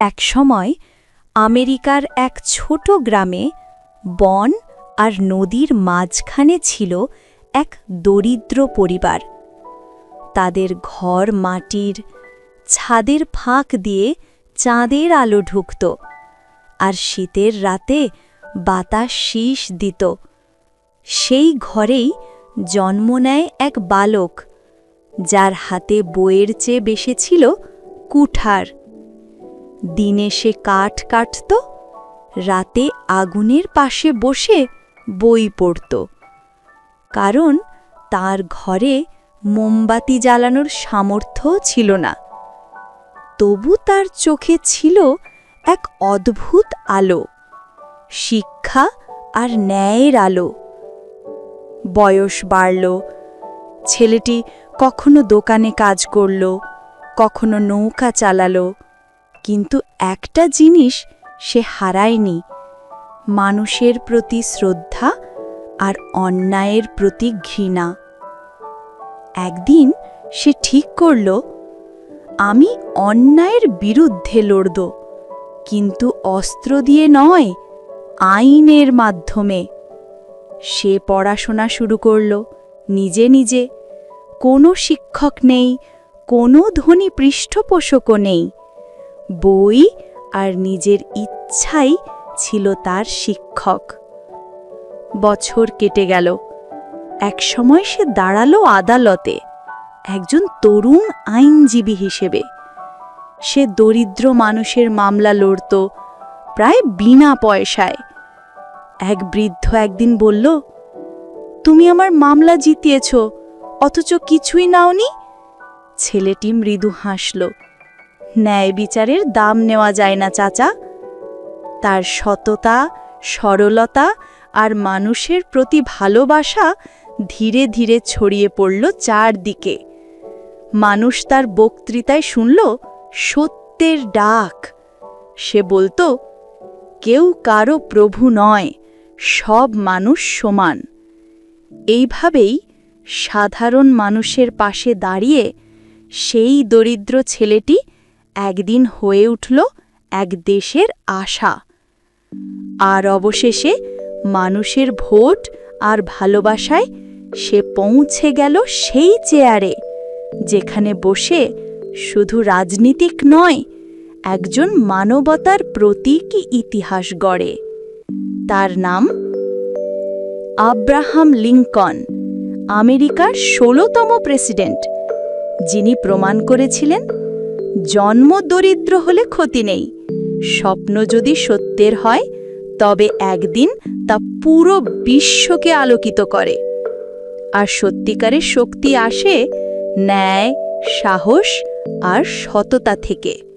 একসময় আমেরিকার এক ছোট গ্রামে বন আর নদীর মাঝখানে ছিল এক দরিদ্র পরিবার। তাদের ঘর মাটির ছাদের ফাঁক দিয়ে চাঁদের আলো ঢুকত আর শীতের রাতে বাতাস শীষ দিত। সেই ঘরেই জন্ম নেয় এক বালক, যার হাতে বইয়ের চেয়ে বেশি ছিল কুঠার। দিনে সে কাঠ কাটত, রাতে আগুনের পাশে বসে বই পড়ত। কারণ তার ঘরে মোমবাতি জ্বালানোর সামর্থ্যও ছিল না। তবু তার চোখে ছিল এক অদ্ভুত আলো, শিক্ষা আর ন্যায়ের আলো। বয়স বাড়ল, ছেলেটি কখনো দোকানে কাজ করল, কখনো নৌকা চালালো কিন্তু একটা জিনিস সে হারায়নি, মানুষের প্রতি শ্রদ্ধা আর অন্যায়ের প্রতি ঘৃণা। একদিন সে ঠিক করল, আমি অন্যায়ের বিরুদ্ধে লড়ব, কিন্তু অস্ত্র দিয়ে নয়, আইনের মাধ্যমে। সে পড়াশোনা শুরু করল, নিজে নিজে। কোনো শিক্ষক নেই, কোনো ধনী পৃষ্ঠপোষকও নেই। বই আর নিজের ইচ্ছাই ছিল তার শিক্ষক। বছর কেটে গেল। একসময় সে দাঁড়াল আদালতে, একজন তরুণ আইনজীবী হিসেবে। সে দরিদ্র মানুষের মামলা লড়ত, প্রায় বিনা পয়সায়। এক বৃদ্ধ একদিন বলল, তুমি আমার মামলা জিতিয়েছ, অথচ কিছুই নাওনি? ছেলেটি মৃদু হাসল ন্যায় বিচারের দাম নেওয়া যায় না, চাচা। তার সততা, সরলতা আর মানুষের প্রতি ভালোবাসা ধীরে ধীরে ছড়িয়ে পড়ল চারদিকে। মানুষ তার বক্তৃতায় শুনল, সত্যের ডাক। সে বলতো, কেউ কারও প্রভু নয়, সব মানুষ সমান। এইভাবেই সাধারণ মানুষের পাশে দাঁড়িয়ে সেই দরিদ্র ছেলেটি একদিন হয়ে উঠল এক দেশের আশা। আর অবশেষে মানুষের ভোট আর ভালোবাসায় সে পৌঁছে গেল সেই চেয়ারে, যেখানে বসে শুধু রাজনীতিক নয়, একজন মানবতার প্রতীকী ইতিহাস গড়ে। তার নাম আব্রাহাম লিঙ্কন আমেরিকার ষোলোতম প্রেসিডেন্ট, যিনি প্রমাণ করেছিলেন জন্ম দরিদ্র হলে ক্ষতি নেই। স্বপ্ন যদি সত্যের হয়, তবে একদিন তা পুরো বিশ্বকে আলোকিত করে। আর সত্যিকারের শক্তি আসে ন্যায়, সাহস আর সততা থেকে।